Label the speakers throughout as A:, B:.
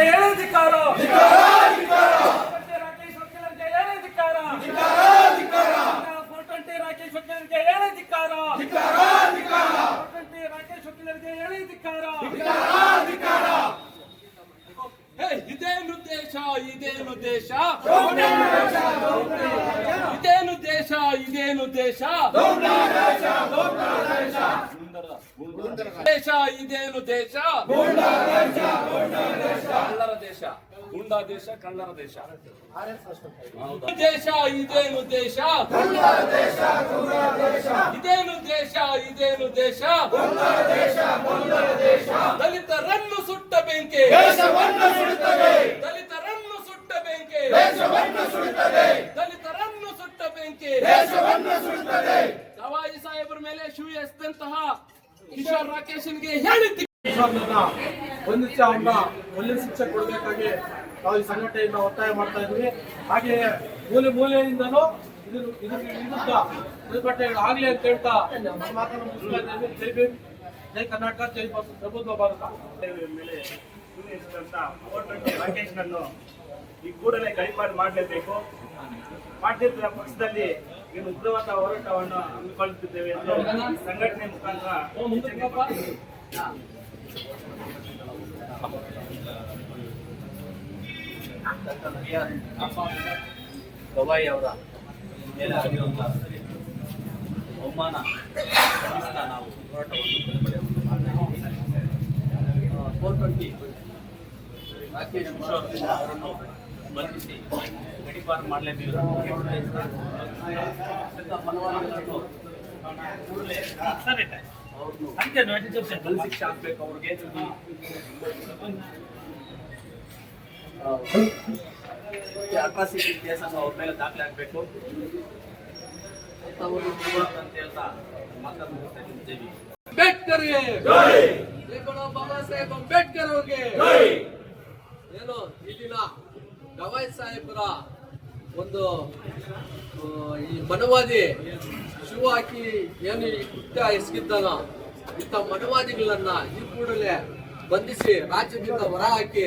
A: ಹೇಳಧಿಕಾರ ದೇಶ? ವಕೀಲರಿಗೆ ಹೇಳಧಿಕಾರ
B: ದೇಶ ಇದೇನು ದೇಶ ಇದೇನು ದೇಶ ಇದೇನು ದೇಶ ದೇಶ ಇದೇನು ದೇಶ ಕಳ್ಳರ ದೇಶ ಗುಂಡಾ ದೇಶ ಕಳ್ಳರ ದೇಶ? ದೇಶ ಇದೇನು ದೇಶ ಇದೇನು ದೇಶ ಇದೇನು ದೇಶ ದಲಿತರನ್ನು ಸುಟ್ಟ ಬೆಂಕಿ ದಲಿತರನ್ನು ಸುಟ್ಟ ಬೆಂಕಿ ದಲಿತರನ್ನು ಸುಟ್ಟ ಬೆಂಕಿ ಸವಾಯಿ ಸಾಹೇಬರ ಮೇಲೆ ಶಿವ ಎಸೆದಂತಹ ಕಿಶೋರ್ ರಾಕೇಶನ್ಗೆ ಹೇಳಿದ್ದೆ.
C: ಬಂಧಿಸಿ ಅವನ್ನ ಒಳ್ಳೆ ಶಿಕ್ಷೆ ಕೊಡಬೇಕಾಗಿ ನಾವು ಈ ಸಂಘಟನೆಯಿಂದ ಒತ್ತಾಯ ಮಾಡ್ತಾ ಇದ್ವಿ. ಹಾಗೆಯೇ ಮೂಲೆ ಮೂಲೆಯಿಂದಲೂ ಇದ್ರ ಇದ್ರ ವಿರುದ್ಧ ಪ್ರತಿಭಟನೆಗಳು ಆಗ್ಲಿ ಅಂತ ಹೇಳ್ತಾ ನಮ್ಮ ಮಾತನ್ನು ಮುಗಿಸ್ತಾ ಇದ್ದೇವೆ. ಜೈ ಭೀಮ್ ಜೈ ಕರ್ನಾಟಕ ಜೈ ಪ್ರಭುತ್ವ ಭಾರತ.
D: ಮೇಲೆ ರಾಕೇಶ್ನನ್ನು ಈ ಕೂಡಲೇ ಗಡಿಪಾರು ಮಾಡಲೇಬೇಕು. ಮಾಡ್ತಿದ್ದ ಪಕ್ಷದಲ್ಲಿ ಏನು ಉಗ್ರವಾದ ಹೋರಾಟವನ್ನು ಹಮ್ಮಿಕೊಳ್ಳುತ್ತಿದ್ದೇವೆ ಎಂದು ಸಂಘಟನೆ ಮುಖಾಂತರ
E: ಗವಾಯಿ ಅವರ ಅವಮಾನ ನಾವು ಹೋರಾಟವನ್ನು ರಾಕೇಶ್ ಅವರನ್ನು ಬಂಧಿಸಿ ಗಡಿಪಾರು ಮಾಡಲೇಬೇಕು ಮನವೊಲಿಗಳನ್ನು ಕೂಡಲೇ ಅವ್ರನ್ನು ಗಲ್ಲು ಶಿಕ್ಷೆ ಆಗ್ಬೇಕು ಅವ್ರಿಗೆ ಅಟ್ರಾಸಿಟಿ ಕೇಸನ್ನು ಅವ್ರ ಮೇಲೆ ದಾಖಲೆ ಆಗ್ಬೇಕು ಅವರು ಅಂತ ಹೇಳ್ತಾ ಮಾತನ್ನು ಮುಗಿಸ್ತಾ ಇದ್ದೀನಿ. ಜೈ ಭೀಮ್.
B: ಅಂಬೇಡ್ಕರ್ಗೆ ಬಾಬಾ ಸಾಹೇಬ್ ಅಂಬೇಡ್ಕರ್ ಅವ್ರಿಗೆ ಏನು ಈ ದಿನ ಗವಾಯ್ ಸಾಹೇಬರ ಒಂದು ಈ ಮನವಾದಿ ಶಿವ ಹಾಕಿ ಏನು ಈ ಕೃತ್ಯ ಎಸಗಿದ್ದಾನ ಇಂಥ ಮನವಾದಿಗಳನ್ನ ಈ ಕೂಡಲೇ ಬಂಧಿಸಿ ರಾಜ್ಯದಿಂದ ಹೊರ ಹಾಕಿ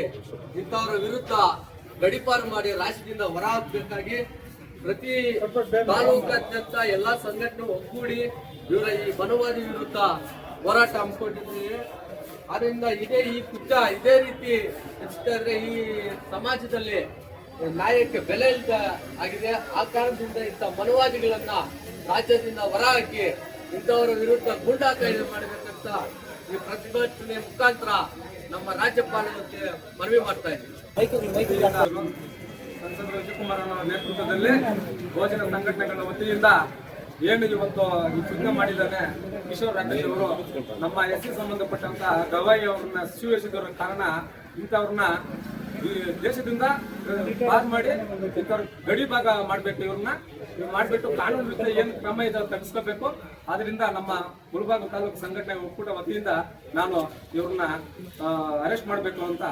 B: ಇಂಥವರ ವಿರುದ್ಧ ಗಡಿಪಾರು ಮಾಡಿ ರಾಜ್ಯದಿಂದ ಹೊರ ಹಾಕಬೇಕಾಗಿ ಪ್ರತಿ ತಾಲೂಕಾದ್ಯಂತ ಎಲ್ಲಾ ಸಂಘಟನೆ ಒಗ್ಗೂಡಿ ಇವರ ಈ ಮನವಾದಿ ವಿರುದ್ಧ ಹೋರಾಟ ಹಮ್ಮಿಕೊಂಡಿದ್ದೀವಿ. ಆದ್ರಿಂದ ಇದೇ ಈ ಕುಟ್ಟ ಇದೇ ರೀತಿ ಹೆಚ್ಚಿದ್ರೆ ಈ ಸಮಾಜದಲ್ಲಿ ನಾಯಕ ಬೆಲೆ ಇಲ್ಲದ ಆಗಿದೆ. ಆ ಕಾರಣದಿಂದ ಇಂಥ ಮನವಾದಿಗಳನ್ನ ರಾಜ್ಯದಿಂದ ಹೊರ ಹಾಕಿ ಇಂಥವರ ವಿರುದ್ಧ ಗೂಂಡಾ ಕಾಯ್ದೆ ಮಾಡಬೇಕಂತ ಈ ಪ್ರತಿಭಟನೆ ಮುಖಾಂತರ ನಮ್ಮ ರಾಜ್ಯಪಾಲರಿಗೆ ಮನವಿ ಮಾಡ್ತಾ ಇದ್ದೀವಿ
C: ಸಂಸದ ಅವರ ನೇತೃತ್ವದಲ್ಲಿ ಭೋಜನ ಸಂಘಟನೆಗಳ ವತಿಯಿಂದ ಏನು ಇವತ್ತು ಈ ಚಿತ್ರ ಮಾಡಿದ್ದಾನೆ ಕಿಶೋರ್ ರಾಕೇಶ್ ಅವರು. ನಮ್ಮ ಎಸ್ ಸಿ ಸಂಬಂಧಪಟ್ಟಂತ ಗವಾಯಿ ಅವ್ರನ್ನ ಸಿಚುವೇಶನ್ ಕಾರಣ ಇಂಥವ್ರನ್ನ ಈ ದೇಶದಿಂದ ಪಾಸ್ ಮಾಡಿ ಇಂಥವ್ರ ಗಡಿ ಭಾಗ ಮಾಡ್ಬೇಕು ಇವ್ರನ್ನ ಮಾಡಿಬಿಟ್ಟು ಮಾಡ್ಬಿಟ್ಟು ಕಾನೂನು ವಿರುದ್ಧ ಏನು ಕ್ರಮ ಇದೆ ತಗ್ಸ್ಕೋಬೇಕು ಆದ್ರಿಂದ ನಮ್ಮ ಗುಲ್ಬಾಗ ತಾಲೂಕು ಸಂಘಟನೆ ಒಕ್ಕೂಟ ವತಿಯಿಂದ ನಾನು ಇವ್ರನ್ನ ಅರೆಸ್ಟ್ ಮಾಡಬೇಕು ಅಂತ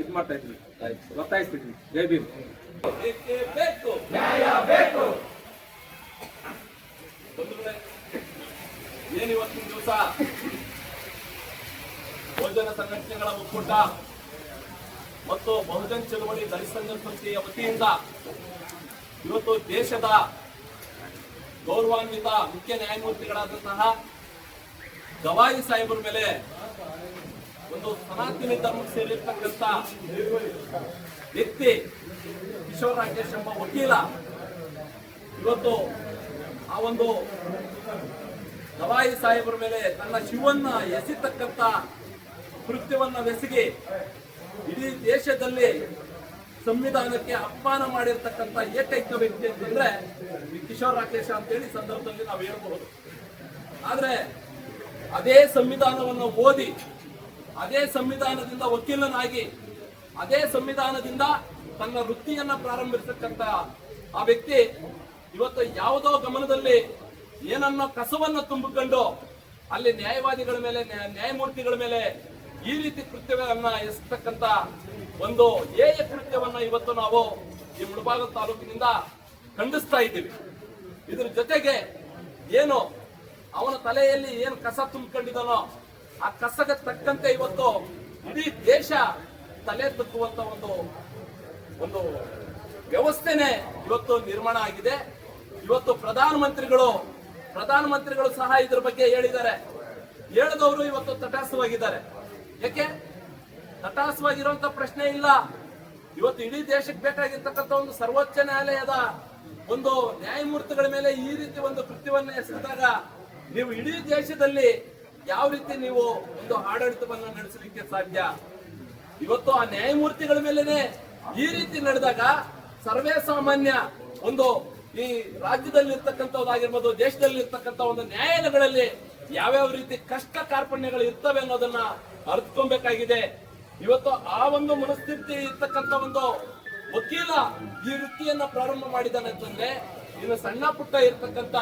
C: ಇದು ಮಾಡ್ತಾ ಇದ್ದೀನಿ. ಒತ್ತಾಯಿಸ್ತಿದ್ದೀನಿ ಜೈ ಭೀಮ್.
B: ಬೇಕೇ ಬೇಕು ಏನು ಇವತ್ತಿನ ದಿವಸ? ಬಹುಜನ ಸಂಘಟನೆಗಳ ಒಕ್ಕೂಟ ಮತ್ತು ಬಹುಜನ್ ಚಳವಳಿ ದಲಿತ ಸಂಸ್ಥೆಯ ವತಿಯಿಂದ ಇವತ್ತು ದೇಶದ ಗೌರವಾನ್ವಿತ ಮುಖ್ಯ ನ್ಯಾಯಮೂರ್ತಿಗಳಾದಂತಹ ಗವಾಯಿ ಸಾಹೇಬರ ಮೇಲೆ ಒಂದು ಸನಾತನಿ ಧರ್ಮ ಸೇರಿರ್ತಕ್ಕಂಥ ವ್ಯಕ್ತಿ ಕಿಶೋರ್ ರಾಕೇಶ್ ಎಂಬ ವಕೀಲ ಇವತ್ತು ಒಂದು ಗವಾಯಿ ಸಾಹೇಬರ ಮೇಲೆ ತನ್ನ ಶಿವನ್ನ ಎಸಿತಕ್ಕಂತ ಕೃತ್ಯವನ್ನ ಬೆಸಗಿ ಇಡೀ ದೇಶದಲ್ಲಿ ಸಂವಿಧಾನಕ್ಕೆ ಅಪಮಾನ ಮಾಡಿರ್ತಕ್ಕಂಥ ಏಕೈಕ ವ್ಯಕ್ತಿ ಅಂತಂದ್ರೆ ಕಿಶೋರ್ ರಾಕೇಶ್ ಅಂತೇಳಿ ಸಂದರ್ಭದಲ್ಲಿ ನಾವು ಹೇಳಬಹುದು. ಆದ್ರೆ ಅದೇ ಸಂವಿಧಾನವನ್ನು ಓದಿ, ಅದೇ ಸಂವಿಧಾನದಿಂದ ವಕೀಲನಾಗಿ, ಅದೇ ಸಂವಿಧಾನದಿಂದ ತನ್ನ ವೃತ್ತಿಯನ್ನ ಪ್ರಾರಂಭಿಸತಕ್ಕಂತ ಆ ವ್ಯಕ್ತಿ ಇವತ್ತು ಯಾವುದೋ ಗಮನದಲ್ಲಿ ಏನನ್ನ ಕಸವನ್ನು ತುಂಬಿಕೊಂಡು ಅಲ್ಲಿ ನ್ಯಾಯವಾದಿಗಳ ಮೇಲೆ ನ್ಯಾಯ- ನ್ಯಾಯಮೂರ್ತಿಗಳ ಮೇಲೆ ಈ ರೀತಿ ಕೃತ್ಯವನ್ನ ಎಸ್ತಕ್ಕಂತ ಒಂದು ಏಯ ಕೃತ್ಯವನ್ನ ಇವತ್ತು ನಾವು ಈ ಮುಳಬಾಗ ತಾಲೂಕಿನಿಂದ ಖಂಡಿಸ್ತಾ ಇದ್ದೀವಿ. ಇದ್ರ ಜೊತೆಗೆ ಏನು ಅವನ ತಲೆಯಲ್ಲಿ ಏನು ಕಸ ತುಂಬಿಕೊಂಡಿದ್ದಾನೋ ಆ ಕಸಗೆ ತಕ್ಕಂತೆ ಇವತ್ತು ಇಡೀ ದೇಶ ತಲೆ ತಕ್ಕುವಂತ ಒಂದು ಒಂದು ವ್ಯವಸ್ಥೆನೆ ಇವತ್ತು ನಿರ್ಮಾಣ ಆಗಿದೆ. ಇವತ್ತು ಪ್ರಧಾನಮಂತ್ರಿಗಳು ಪ್ರಧಾನಮಂತ್ರಿಗಳು ಸಹ ಇದ್ರ ಬಗ್ಗೆ ಹೇಳಿದ್ದಾರೆ. ಹೇಳಿದವರು ಇವತ್ತು ತಟಾಸವಾಗಿದ್ದಾರೆ. ಯಾಕೆ? ತಟಾಸವಾಗಿರುವಂತ ಪ್ರಶ್ನೆ ಇಲ್ಲ. ಇವತ್ತು ಇಡೀ ದೇಶಕ್ಕೆ ಬೇಕಾಗಿರ್ತಕ್ಕಂಥ ಒಂದು ಸರ್ವೋಚ್ಚ ನ್ಯಾಯಾಲಯದ ಒಂದು ನ್ಯಾಯಮೂರ್ತಿಗಳ ಮೇಲೆ ಈ ರೀತಿ ಒಂದು ಕೃತ್ಯವನ್ನು ಎಸಗಿದಾಗ ನೀವು ಇಡೀ ದೇಶದಲ್ಲಿ ಯಾವ ರೀತಿ ನೀವು ಒಂದು ಆಡಳಿತವನ್ನು ನಡೆಸಲಿಕ್ಕೆ ಸಾಧ್ಯ? ಇವತ್ತು ಆ ನ್ಯಾಯಮೂರ್ತಿಗಳ ಮೇಲೆನೆ ಈ ರೀತಿ ನಡೆದಾಗ ಸರ್ವೇ ಸಾಮಾನ್ಯ ಒಂದು ಈ ರಾಜ್ಯದಲ್ಲಿ ಇರ್ತಕ್ಕಂಥದ್ದಾಗಿರ್ಬೋದು ದೇಶದಲ್ಲಿ ಇರ್ತಕ್ಕಂಥ ಒಂದು ನ್ಯಾಯಾಲಯಗಳಲ್ಲಿ ಯಾವ್ಯಾವ ರೀತಿ ಕಷ್ಟ ಕಾರ್ಪಣ್ಯಗಳು ಇರ್ತವೆ ಅನ್ನೋದನ್ನ ಅರ್ಥಕೊಬೇಕಾಗಿದೆ ಇವತ್ತು ಆ ಒಂದು ಮನಸ್ಥಿತಿ ಇರ್ತಕ್ಕಂಥ ಒಂದು ವಕೀಲ ಈ ವೃತ್ತಿಯನ್ನ ಪ್ರಾರಂಭ ಮಾಡಿದಾನೆ ಅಂತಂದ್ರೆ, ಇನ್ನು ಸಣ್ಣ ಪುಟ್ಟ ಇರ್ತಕ್ಕಂಥ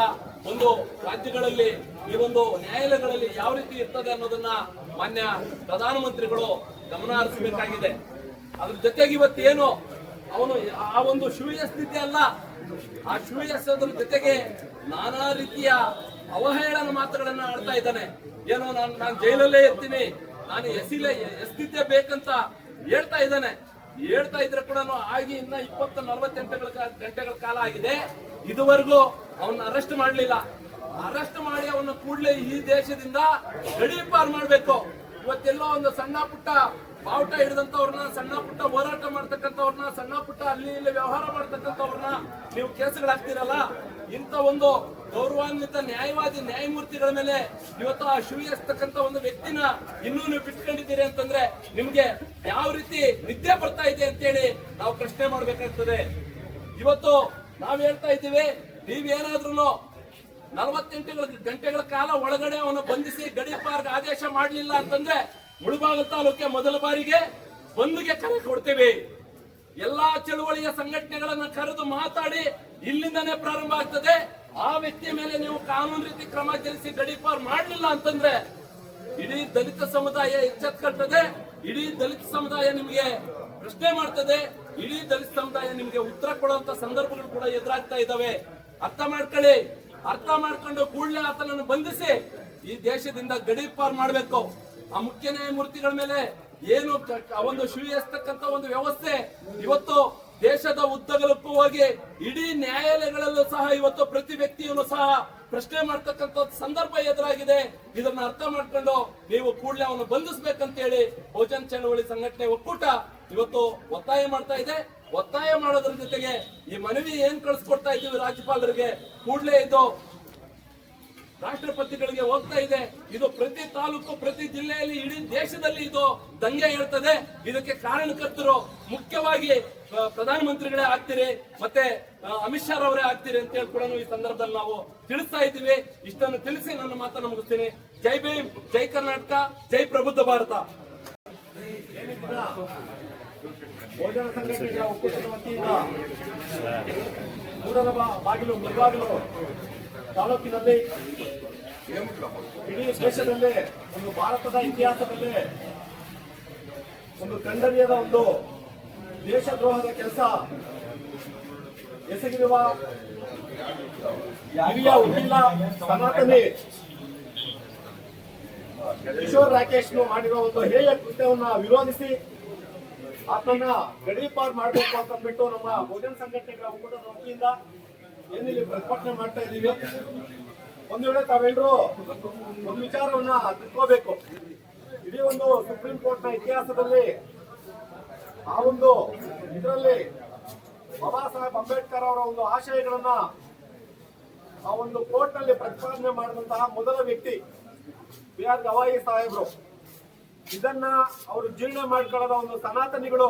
B: ಒಂದು ರಾಜ್ಯಗಳಲ್ಲಿ, ಈ ಒಂದು ನ್ಯಾಯಾಲಯಗಳಲ್ಲಿ ಯಾವ ರೀತಿ ಇರ್ತದೆ ಅನ್ನೋದನ್ನ ಮಾನ್ಯ ಪ್ರಧಾನಮಂತ್ರಿಗಳು ಗಮನ ಹರಿಸಬೇಕಾಗಿದೆ. ಅದ್ರ ಜೊತೆಗೆ ಇವತ್ತೇನು, ಅವನು ಆ ಒಂದು ಶೂನ್ಯ ಸ್ಥಿತಿ ಅಲ್ಲ ಆ ಸ್ಥಿತಿಯ ಜೊತೆಗೆ ನಾನಾ ರೀತಿಯ ಅವಹೇಳನ ಮಾತುಗಳನ್ನ ಆಡ್ತಾ ಇದ್ದಾನೆ. ಏನೋ ನಾನು ನಾನು ಜೈಲಲ್ಲೇ ಇರ್ತೀನಿ. ನಾನು ಎಸಿಲೆ ಎಸ್ತಿದ್ದೆ ಬೇಕಂತ ಹೇಳ್ತಾ ಇದ್ದಾನೆ. ಹೇಳ್ತಾ ಇದ್ರೆ ಕೂಡ ಆಗಿ ಇನ್ನ ಇಪ್ಪತ್ತು ನಲವತ್ತೆಂಟು ಗಂಟೆಗಳ ಕಾಲ ಆಗಿದೆ. ಇದುವರೆಗೂ ಅವನ್ನ ಅರೆಸ್ಟ್ ಮಾಡಲಿಲ್ಲ. ಅರೆಸ್ಟ್ ಮಾಡಿ ಅವನ ಕೂಡಲೇ ಈ ದೇಶದಿಂದ ಗಡೀಪಾರು ಮಾಡಬೇಕು. ಇವತ್ತೆಲ್ಲೋ ಒಂದು ಸಣ್ಣ ಪುಟ್ಟ ಬಾವುಟ ಹಿಡಿದಂತವ್ರನ್ನ ಸಣ್ಣ ಪುಟ್ಟ ಹೋರಾಟ ಮಾಡ್ತಕ್ಕಂಥವ್ರನ್ನ, ಸಣ್ಣ ಪುಟ್ಟ ಅಲ್ಲಿ ಇಲ್ಲಿ ವ್ಯವಹಾರ ಮಾಡ್ತಕ್ಕಂಥವ್ರನ್ನ ನೀವು ಕೇಸುಗಳಾಗ್ತಿರಲ್ಲ ಇಂಥ ಒಂದು ಗೌರವಾನ್ವಿತ, ನ್ಯಾಯವಾದಿ ನ್ಯಾಯಮೂರ್ತಿಗಳ ಮೇಲೆ ಇವತ್ತು ಆ ಶೂ ಒಂದು ವ್ಯಕ್ತಿನ ಇನ್ನೂ ನೀವು ಬಿಟ್ಕೊಂಡಿದ್ದೀರಿ ಅಂತಂದ್ರೆ ನಿಮ್ಗೆ ಯಾವ ರೀತಿ ನಿದ್ದೆ ಬರ್ತಾ ಇದೆ ಅಂತೇಳಿ ನಾವು ಪ್ರಶ್ನೆ ಮಾಡ್ಬೇಕಾಗ್ತದೆ. ಇವತ್ತು ನಾವ್ ಹೇಳ್ತಾ ಇದ್ದೀವಿ ನೀವೇನಾದ್ರೂ ನಲವತ್ತೆಂಟು ಗಂಟೆಗಳ ಕಾಲ ಒಳಗಡೆ ಅವನು ಬಂಧಿಸಿ ಗಡೀಪಾರ್ಗ್ ಆದೇಶ ಮಾಡಲಿಲ್ಲ ಅಂತಂದ್ರೆ ಮುಳುಬಾಗ ತಾಲೂಕಿಗೆ ಮೊದಲ ಬಾರಿಗೆ ಬಂದ್ಗೆ ಕರೆ ಕೊಡ್ತೇವೆ. ಎಲ್ಲಾ ಚಳುವಳಿಯ ಸಂಘಟನೆಗಳನ್ನ ಕರೆದು ಮಾತಾಡಿ ಇಲ್ಲಿಂದನೇ ಪ್ರಾರಂಭ ಆಗ್ತದೆ. ಆ ವ್ಯಕ್ತಿಯ ಮೇಲೆ ನೀವು ಕಾನೂನು ರೀತಿ ಕ್ರಮ ಜರುಗಿಸಿ ಗಡೀಪಾರ್ ಮಾಡಲಿಲ್ಲ ಅಂತಂದ್ರೆ ಇಡೀ ದಲಿತ ಸಮುದಾಯ ಎಚ್ಚೆತ್ಕೊಳ್ತದೆ ಇಡೀ ದಲಿತ ಸಮುದಾಯ ನಿಮಗೆ ಪ್ರಶ್ನೆ ಮಾಡ್ತದೆ. ಇಡೀ ದಲಿತ ಸಮುದಾಯ ನಿಮಗೆ ಉತ್ತರ ಕೊಡುವಂತ ಸಂದರ್ಭಗಳು ಕೂಡ ಎದುರಾಗ್ತಾ ಇದ್ದಾವೆ. ಅರ್ಥ ಮಾಡ್ಕೊಳ್ಳಿ. ಅರ್ಥ ಮಾಡ್ಕೊಂಡು ಕೂಡಲೇ ಆತನನ್ನು ಬಂಧಿಸಿ ಈ ದೇಶದಿಂದ ಗಡೀಪಾರ್ ಮಾಡಬೇಕು. ಆ ಮುಖ್ಯ ನ್ಯಾಯಮೂರ್ತಿಗಳ ಮೇಲೆ ಏನು ಒಂದು ಎಸ್ತಕ್ಕಂತ ಒಂದು ವ್ಯವಸ್ಥೆ ಇವತ್ತು ದೇಶದ ಉದ್ದಗಲಕ್ಕೂ ಹೋಗಿ ಇಡೀ ನ್ಯಾಯಾಲಯಗಳಲ್ಲೂ ಸಹ ಇವತ್ತು ಪ್ರತಿ ವ್ಯಕ್ತಿಯನ್ನು ಸಹ ಪ್ರಶ್ನೆ ಮಾಡ್ತಕ್ಕಂಥ ಸಂದರ್ಭ ಎದುರಾಗಿದೆ. ಇದನ್ನ ಅರ್ಥ ಮಾಡ್ಕೊಂಡು ನೀವು ಕೂಡಲೇ ಅವನು ಬಂಧಿಸ್ಬೇಕಂತ ಹೇಳಿ ಬಹುಜನ್ ಚಳವಳಿ ಸಂಘಟನೆ ಒಕ್ಕೂಟ ಇವತ್ತು ಒತ್ತಾಯ ಮಾಡ್ತಾ ಇದೆ. ಒತ್ತಾಯ ಮಾಡೋದ್ರ ಜೊತೆಗೆ ಈ ಮನವಿ ಏನ್ ಕಳಿಸ್ಕೊಡ್ತಾ ಇದ್ದೀವಿ ರಾಜ್ಯಪಾಲರಿಗೆ ಕೂಡಲೇ ಇದು ರಾಷ್ಟ್ರಪತಿಗಳಿಗೆ ಹೋಗ್ತಾ ಇದೆ. ಇದು ಪ್ರತಿ ತಾಲೂಕು, ಪ್ರತಿ ಜಿಲ್ಲೆಯಲ್ಲಿ, ಇಡೀ ದೇಶದಲ್ಲಿ ಇದು ದಂಗೆ ಹೇಳ್ತದೆ. ಇದಕ್ಕೆ ಕಾರಣಕರ್ತರು ಮುಖ್ಯವಾಗಿ ಪ್ರಧಾನಮಂತ್ರಿಗಳೇ ಆಗ್ತೀರಿ, ಮತ್ತೆ ಅಮಿತ್ ಶಾ ಅವರೇ ಆಗ್ತೀರಿ ಅಂತ ಹೇಳಿ ಕೂಡ ಈ ಸಂದರ್ಭದಲ್ಲಿ ನಾವು ತಿಳಿಸ್ತಾ ಇದ್ದೀವಿ. ಇಷ್ಟನ್ನು ತಿಳಿಸಿ ನನ್ನ ಮಾತನ್ನು ಮುಗಿಸ್ತೀನಿ. ಜೈ ಭೀಮ್, ಜೈ ಕರ್ನಾಟಕ, ಜೈ ಪ್ರಬುದ್ಧ ಭಾರತ.
A: ಬಾಗಿಲು ಮುಳಬಾಗಿಲು ತಾಲೂಕಿನಲ್ಲಿ ಇಡೀ ದೇಶದಲ್ಲೇ, ಒಂದು ಭಾರತದ ಇತಿಹಾಸದಲ್ಲೇ, ಒಂದು ಖಂಡನೀಯದ ಒಂದು ದೇಶದ್ರೋಹದ ಕೆಲಸ ಎಸಗಿರುವ ಹಿರಿಯ ವಕೀಲ ಸನಾತನಿ ಕಿಶೋರ್ ರಾಕೇಶ್ ಮಾಡಿರುವ ಒಂದು ಹೇಯ ಕೃತ್ಯವನ್ನ ವಿರೋಧಿಸಿ ಆತನ ಗಡೀಪಾರ್ ಮಾಡಬೇಕು ಅಂತ ಅಂದ್ಬಿಟ್ಟು ನಮ್ಮ ಬಹುಜನ ಸಂಘಟನೆಗಳ ಒಕ್ಕೂಟದ ವತಿಯಿಂದ ಏನಿಲ್ಲಿ ಪ್ರತಿಭಟನೆ ಮಾಡ್ತಾ ಇದ್ದೀವಿ. ಒಂದು ವೇಳೆ ತಾವೆಲ್ಲರೂ ಒಂದು ವಿಚಾರವನ್ನ ತಿಳ್ಕೋಬೇಕು. ಇಡೀ ಒಂದು ಸುಪ್ರೀಂ ಕೋರ್ಟ್ನ ಇತಿಹಾಸದಲ್ಲಿ ಆ ಒಂದು ಇದರಲ್ಲಿ ಬಾಬಾ ಸಾಹೇಬ್ ಅಂಬೇಡ್ಕರ್ ಅವರ ಒಂದು ಆಶಯಗಳನ್ನ ಆ ಒಂದು ಕೋರ್ಟ್ನಲ್ಲಿ ಪ್ರತಿಪಾದನೆ ಮಾಡಿದಂತಹ ಮೊದಲ ವ್ಯಕ್ತಿ ಬಿ ಆರ್ ಗವಾಯಿ ಸಾಹೇಬ್ರು. ಇದನ್ನ ಅವರು ಜೀರ್ಣ ಮಾಡಿಕೊಳ್ಳದ ಒಂದು ಸನಾತನಿಗಳು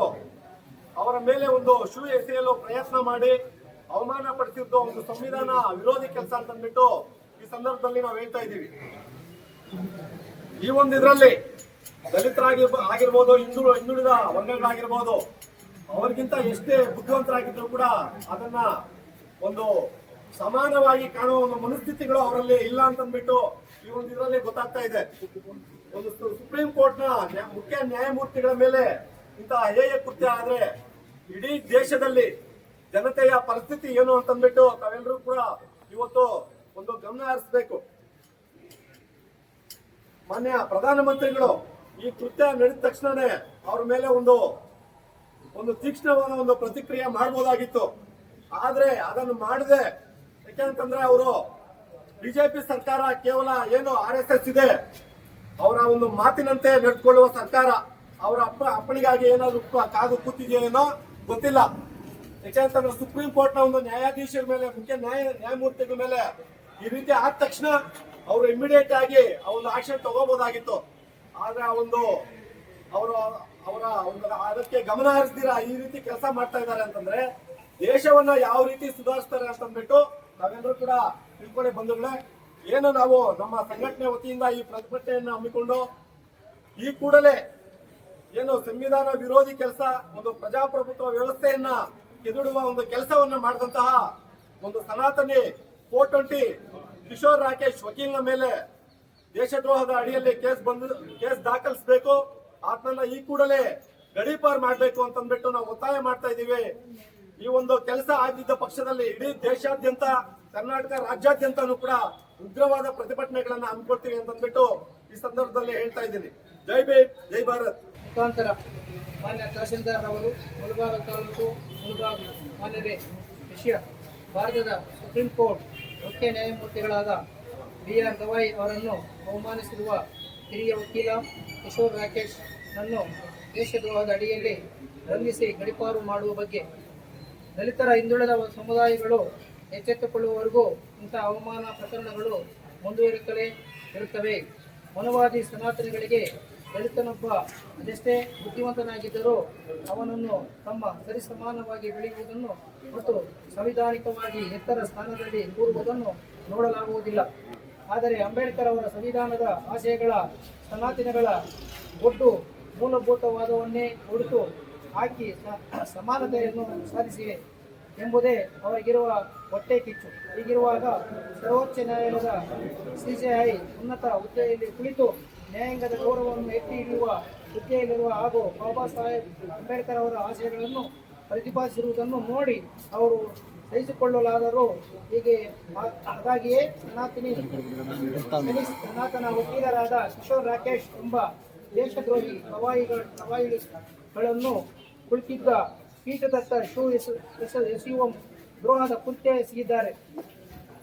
A: ಅವರ ಮೇಲೆ ಒಂದು ಶೂ ಎಸೆಯಲು ಪ್ರಯತ್ನ ಮಾಡಿ ಅವಮಾನ ಪಡಿಸಿದ್ದು ಒಂದು ಸಂವಿಧಾನ ವಿರೋಧಿ ಕೆಲಸ ಅಂತ ಅಂದ್ಬಿಟ್ಟು ಈ ಸಂದರ್ಭದಲ್ಲಿ ನಾವು ಹೇಳ್ತಾ ಇದ್ದೀವಿ. ಈ ಒಂದು ಇದರಲ್ಲಿ ದಲಿತರಾಗಿ ಆಗಿರ್ಬೋದು ಹಿಂದು ಹಿಂದುಳಿದ ವರ್ಗಗಳಾಗಿರ್ಬೋದು, ಅವರಿಗಿಂತ ಎಷ್ಟೇ ಬುದ್ಧಿವಂತರಾಗಿದ್ರು ಕೂಡ ಅದನ್ನ ಒಂದು ಸಮಾನವಾಗಿ ಕಾಣುವ ಒಂದು ಮನಸ್ಥಿತಿಗಳು ಅವರಲ್ಲಿ ಇಲ್ಲ ಅಂತ ಅಂದ್ಬಿಟ್ಟು ಈ ಒಂದು ಇದರಲ್ಲಿ ಗೊತ್ತಾಗ್ತಾ ಇದೆ. ಒಂದು ಸುಪ್ರೀಂ ಕೋರ್ಟ್ನ ಮುಖ್ಯ ನ್ಯಾಯಮೂರ್ತಿಗಳ ಮೇಲೆ ಇಂತಹ ಹೇಯ ಕೃತ್ಯ ಆದ್ರೆ ಇಡೀ ದೇಶದಲ್ಲಿ ಜನತೆಯ ಪರಿಸ್ಥಿತಿ ಏನು ಅಂತಂದ್ಬಿಟ್ಟು ತಾವೆಲ್ಲರೂ ಕೂಡ ಇವತ್ತು ಒಂದು ಗಮನ ಹರಿಸಬೇಕು. ಮಾನ್ಯ ಪ್ರಧಾನಮಂತ್ರಿಗಳು, ಈ ಕೃತ್ಯ ನಡೆದ ತಕ್ಷಣನೇ ಅವ್ರ ಮೇಲೆ ಒಂದು ಒಂದು ತೀಕ್ಷ್ಣವಾದ ಒಂದು ಪ್ರತಿಕ್ರಿಯೆ ಮಾಡಬಹುದಾಗಿತ್ತು ಆದ್ರೆ ಅದನ್ನು ಮಾಡದೆ. ಯಾಕೆಂತಂದ್ರೆ ಅವರು ಬಿಜೆಪಿ ಸರ್ಕಾರ ಕೇವಲ ಏನು ಆರ್ ಎಸ್ ಇದೆ, ಅವರ ಒಂದು ಮಾತಿನಂತೆ ನಡೆದುಕೊಳ್ಳುವ ಸರ್ಕಾರ, ಅವರ ಅಪ್ಪ ಅಪ್ಪಣಿಗಾಗಿ ಏನಾದ್ರು ಕಾದು ಕೂತಿದೆಯೇನೋ ಗೊತ್ತಿಲ್ಲ. ಯಾಕೆಂತಂದ್ರೆ ಸುಪ್ರೀಂ ಕೋರ್ಟ್ನ ಒಂದು ನ್ಯಾಯಾಧೀಶರ ಮೇಲೆ, ಮುಖ್ಯ ನ್ಯಾಯ, ನ್ಯಾಯಮೂರ್ತಿಗಳ ಮೇಲೆ ಈ ರೀತಿ ಆದ ತಕ್ಷಣ ಅವರು ಇಮಿಡಿಯೇಟ್ ಆಗಿ ಆ ಒಂದು ಆಕ್ಷನ್ ತಗೋಬಹುದಾಗಿತ್ತು ಆದ್ರೆ ಆ ಒಂದು ಅವರು ಅವರ ಒಂದು ಅದಕ್ಕೆ ಗಮನ ಹರಿಸದಿರ, ಈ ರೀತಿ ಕೆಲಸ ಮಾಡ್ತಾ ಇದ್ದಾರೆ ಅಂತಂದ್ರೆ ದೇಶವನ್ನ ಯಾವ ರೀತಿ ಸುಧಾರಿಸ್ತಾರೆ ಅಂತಂದ್ಬಿಟ್ಟು ನಾವೆಲ್ಲರೂ ಕೂಡ ತಿಳ್ಕೊಳ್ಳಿ ಬಂಧುಗಳೇ. ಏನು ನಾವು ನಮ್ಮ ಸಂಘಟನೆ ವತಿಯಿಂದ ಈ ಪ್ರತಿಭಟನೆಯನ್ನು ಹಮ್ಮಿಕೊಂಡು ಈ ಕೂಡಲೇ ಏನು ಸಂವಿಧಾನ ವಿರೋಧಿ ಕೆಲಸ, ಒಂದು ಪ್ರಜಾಪ್ರಭುತ್ವ ವ್ಯವಸ್ಥೆಯನ್ನ ಕೆದಡುವ ಒಂದು ಕೆಲಸವನ್ನ ಮಾಡಿದಂತಹ ಒಂದು ಸನಾತನಿ ಫೋರ್ ಟ್ವೆಂಟಿ ಕಿಶೋರ್ ರಾಕೇಶ್ ವಕೀಲನ ಮೇಲೆ ದೇಶದ್ರೋಹದ ಅಡಿಯಲ್ಲಿ ಕೇಸ್ ಬಂದು, ಕೇಸ್ ದಾಖಲಿಸಬೇಕು. ಆತನನ್ನ ಈ ಕೂಡಲೇ ಗಡೀಪಾರ್ ಮಾಡಬೇಕು ಅಂತಂದ್ಬಿಟ್ಟು ನಾವು ಒತ್ತಾಯ ಮಾಡ್ತಾ ಇದ್ದೀವಿ. ಈ ಒಂದು ಕೆಲಸ ಆಗಿದ್ದ ಪಕ್ಷದಲ್ಲಿ ಇಡೀ ದೇಶಾದ್ಯಂತ, ಕರ್ನಾಟಕ ರಾಜ್ಯಾದ್ಯಂತನೂ ಕೂಡ ಉಗ್ರವಾದ ಪ್ರತಿಭಟನೆಗಳನ್ನ ಹಮ್ಮಿಕೊಳ್ತೀವಿ ಅಂತಂದ್ಬಿಟ್ಟು ಈ ಸಂದರ್ಭದಲ್ಲಿ ಹೇಳ್ತಾ ಇದ್ದೀನಿ. ಜೈ ಬೇ, ಜೈ ಭಾರತ್.
F: ಮುಖಾಂತರ ಮಾನ್ಯ ತಹಶೀಲ್ದಾರ್ ಅವರು ಮುಳಬಾಗ ತಾಲೂಕು ಮುಳಬಾಗ ಮಾನ್ಯರೇ ವಿಷಯ, ಭಾರತದ ಸುಪ್ರೀಂ ಕೋರ್ಟ್ ಮುಖ್ಯ ನ್ಯಾಯಮೂರ್ತಿಗಳಾದ ಬಿ ಆರ್ ಗವಾಯಿ ಅವರನ್ನು ಅವಮಾನಿಸಿರುವ ಹಿರಿಯ ವಕೀಲ ಕಿಶೋರ್ ರಾಕೇಶ್ ನನ್ನು ದೇಶದ್ರೋಹದ ಅಡಿಯಲ್ಲಿ ಬಂಧಿಸಿ ಗಡಿಪಾರು ಮಾಡುವ ಬಗ್ಗೆ ದಲಿತರ ಹಿಂದುಳಿದ ಸಮುದಾಯಗಳು ಎಚ್ಚೆತ್ತುಕೊಳ್ಳುವವರೆಗೂ ಇಂಥ ಅವಮಾನ ಪ್ರಕರಣಗಳು ಮುಂದುವರಿತಲೇ ಇರುತ್ತವೆ. ಮನುವಾದಿ ಸನಾತನಿಗಳಿಗೆ ದಲಿತನೊಬ್ಬ ಅದೆಷ್ಟೇ ಬುದ್ಧಿವಂತನಾಗಿದ್ದರೂ ಅವನನ್ನು ತಮ್ಮ ಸರಿಸಮಾನವಾಗಿ ಬೆಳೆಯುವುದನ್ನು ಮತ್ತು ಸಂವಿಧಾನಿಕವಾಗಿ ಎತ್ತರ ಸ್ಥಾನದಲ್ಲಿ ಕೂರುವುದನ್ನು ನೋಡಲಾಗುವುದಿಲ್ಲ. ಆದರೆ ಅಂಬೇಡ್ಕರ್ ಅವರ ಸಂವಿಧಾನದ ಆಶಯಗಳ ಸನಾತನಗಳ ಒಟ್ಟು ಮೂಲಭೂತವಾದವನ್ನೇ ಹೊರತು ಹಾಕಿ ಸಮಾನತೆಯನ್ನು ಸಾಧಿಸಿವೆ ಎಂಬುದೇ ಅವರಿಗಿರುವ ಹೊಟ್ಟೆ ಕಿಚ್ಚು. ಹೀಗಿರುವಾಗ ಸರ್ವೋಚ್ಚ ನ್ಯಾಯಾಲಯದ ಸಿಸಿಐ ಉನ್ನತ ಹುದ್ದೆಯಲ್ಲಿ ಕುಳಿತು ನ್ಯಾಯಾಂಗದ ಗೌರವವನ್ನು ಎತ್ತಿ ಹಿಡಿಯುವ ಹುದ್ದೆಯಲ್ಲಿರುವ ಹಾಗೂ ಬಾಬಾ ಸಾಹೇಬ್ ಅಂಬೇಡ್ಕರ್ ಅವರ ಆಶಯಗಳನ್ನು ಪ್ರತಿಪಾದಿಸಿರುವುದನ್ನು ನೋಡಿ ಅವರು ಸಹಿಸಿಕೊಳ್ಳಲಾದರೂ ಹೀಗೆ ಅದಾಗಿಯೇ ಸನಾತನಿ ಸನಾತನ ವಕೀಲರಾದ ಕಿಶೋರ್ ರಾಕೇಶ್ ಎಂಬ ದೇಶದ್ರೋಹಿ ಪ್ರವಾಯಿಗಳ ಪ್ರವಾಯಿಗಳನ್ನು ಕುಳಿತಿದ್ದ ಪೀಠದತ್ತ ಶೂ ಎಸ ಎಸ- ಎಸೆಯುವ ದ್ರೋಹದ ಕೃತ್ಯ ಎಸಗಿದ್ದಾರೆ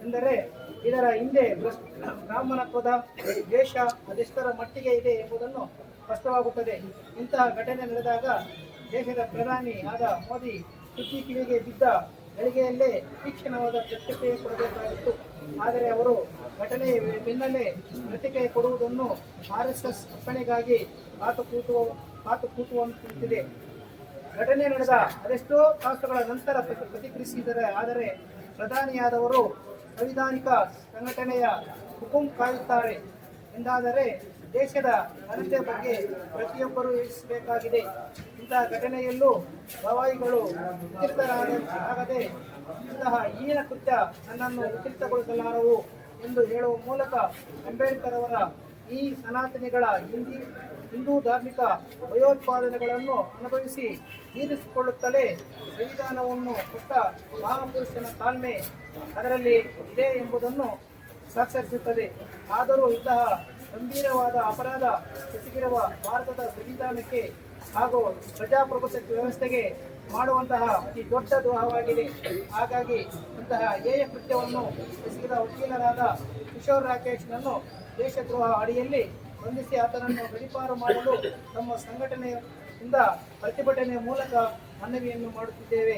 F: ಎಂದರೆ ಇದರ ಹಿಂದೆ ಬ್ರಾಹ್ಮಣತ್ವದ ದ್ವೇಷ ಅದೆಷ್ಟರ ಮಟ್ಟಿಗೆ ಇದೆ ಎಂಬುದನ್ನು ಸ್ಪಷ್ಟವಾಗುತ್ತದೆ. ಇಂತಹ ಘಟನೆ ನಡೆದಾಗ ದೇಶದ ಪ್ರಧಾನಿ ಆದ ಮೋದಿ ಸುದ್ದಿ ಕಿವಿಗೆ ಬಿದ್ದ ಗಳಿಗೆಯಲ್ಲೇ ತೀಕ್ಷಣವಾದ ಪ್ರತಿಕ್ರಿಯೆ ಕೊಡಬೇಕಾಗಿತ್ತು. ಆದರೆ ಅವರು ಘಟನೆ ಬೆನ್ನಲ್ಲೇ ಪ್ರತಿಕ್ರಿಯೆ ಕೊಡುವುದನ್ನು ಆರ್ ಎಸ್ ಎಸ್ ಅಪ್ಪಣೆಗಾಗಿ ಕಾತು ಕೂತುವ ಕಾತು ಕೂತುವಂತಿದೆ. ಘಟನೆ ನಡೆದ ಅದೆಷ್ಟೋ ತಾಸುಗಳ ನಂತರ ಪ್ರತಿ- ಪ್ರತಿಕ್ರಿಯಿಸಿದರೆ ಆದರೆ ಪ್ರಧಾನಿಯಾದವರು ಸಂವಿಧಾನಿಕ ಸಂಘಟನೆಯ ಹುಕುಂ ಕಾಯುತ್ತಾರೆ. ಎಂದಾದರೆ ದೇಶದ ಘನತೆ ಬಗ್ಗೆ ಪ್ರತಿಯೊಬ್ಬರೂ ಯೋಚಿಸಬೇಕಾಗಿದೆ. ಇಂತಹ ಘಟನೆಯಲ್ಲೂ ಗವಾಯಿಗಳು ಉತ್ತೀರ್ಣರಾಗದೆ ಇಂತಹ ಈನ ಕೃತ್ಯ ನನ್ನನ್ನು ಉತ್ತೀರ್ಣಗೊಳಿಸಲಾರವು ಎಂದು ಹೇಳುವ ಮೂಲಕ ಅಂಬೇಡ್ಕರ್ ಅವರ ಈ ಸನಾತನಿಗಳ ಹಿಂದಿ ಹಿಂದೂ ಧಾರ್ಮಿಕ ಭಯೋತ್ಪಾದನೆಗಳನ್ನು ಅನುಭವಿಸಿ ತೀರಿಸಿಕೊಳ್ಳುತ್ತಲೇ ಸಂವಿಧಾನವನ್ನು ಕೊಟ್ಟ ಮಹಾಪುರುಷನ ತಾಳ್ಮೆ ಅದರಲ್ಲಿ ಇದೆ ಎಂಬುದನ್ನು ಸಾಕ್ಷರಿಸುತ್ತದೆ. ಆದರೂ ಇಂತಹ ಗಂಭೀರವಾದ ಅಪರಾಧ ಎಸಗಿರುವ ಭಾರತದ ಸಂವಿಧಾನಕ್ಕೆ ಹಾಗೂ ಪ್ರಜಾಪ್ರಭುತ್ವ ವ್ಯವಸ್ಥೆಗೆ ಮಾಡುವಂತಹ ಅತಿ ದೊಡ್ಡ ದ್ರೋಹವಾಗಿದೆ. ಹಾಗಾಗಿ ಇಂತಹ ಹೇಯ ಕೃತ್ಯವನ್ನು ಎಸಗಿದ ವಕೀಲರಾದ ಕಿಶೋರ್ ರಾಕೇಶ್ನನ್ನು ದೇಶದ್ರೋಹ ಅಡಿಯಲ್ಲಿ ಬಂಧಿಸಿ ಆತನನ್ನು ಗಡಿಪಾರು ಮಾಡಲು ನಮ್ಮ ಸಂಘಟನೆಯಿಂದ ಪ್ರತಿಭಟನೆಯ ಮೂಲಕ ಮನವಿಯನ್ನು ಮಾಡುತ್ತಿದ್ದೇವೆ.